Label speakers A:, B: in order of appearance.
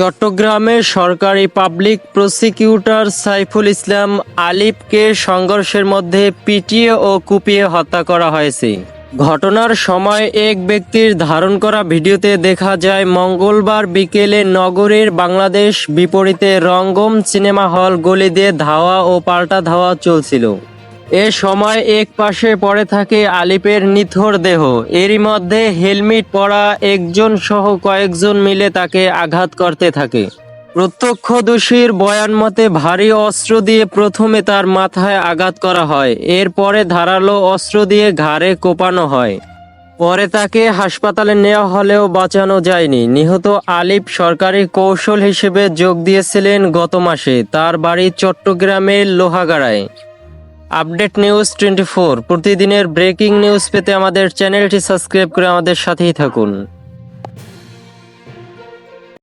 A: চট্টগ্রামের সরকারি public prosecutor Saiful Islam আলিফকে সংঘর্ষের মধ্যে পিটিয়ে ও কুপিয়ে হত্যা করা হয়েছে। ঘটনার সময় এক ব্যক্তির ধারণ করা ভিডিওতে দেখা যায়, মঙ্গলবার বিকেলে নগরীর বাংলাদেশ বিপরীতে রঙ্গম সিনেমা হল গলি দিয়ে ধাওয়া ও পাল্টা ধাওয়া চলছিল। এ সময় এক পাশে পড়ে থাকে আলিপের নিথর দেহ। এরই মধ্যে হেলমেট পরা একজন সহ কয়েকজন মিলে তাকে আঘাত করতে থাকে। প্রত্যক্ষদর্শীর বয়ান মতে, ভারী অস্ত্র দিয়ে প্রথমে তার মাথায় আঘাত করা হয়, এরপরে ধারালো অস্ত্র দিয়ে ঘাড়ে কোপানো হয়। পরে তাকে হাসপাতালে নেওয়া হলেও বাঁচানো যায়নি। নিহত আলিফ সরকারি কৌশল হিসেবে যোগ দিয়েছিলেন গত মাসে। তার বাড়ি চট্টগ্রামের লোহাগাড়ায়। Update news twenty four. প্রতিদিনের ব্রেকিং নিউজ পেতে আমাদের চ্যানেলটি সাবস্ক্রাইব করে আমাদের সাথেই থাকুন।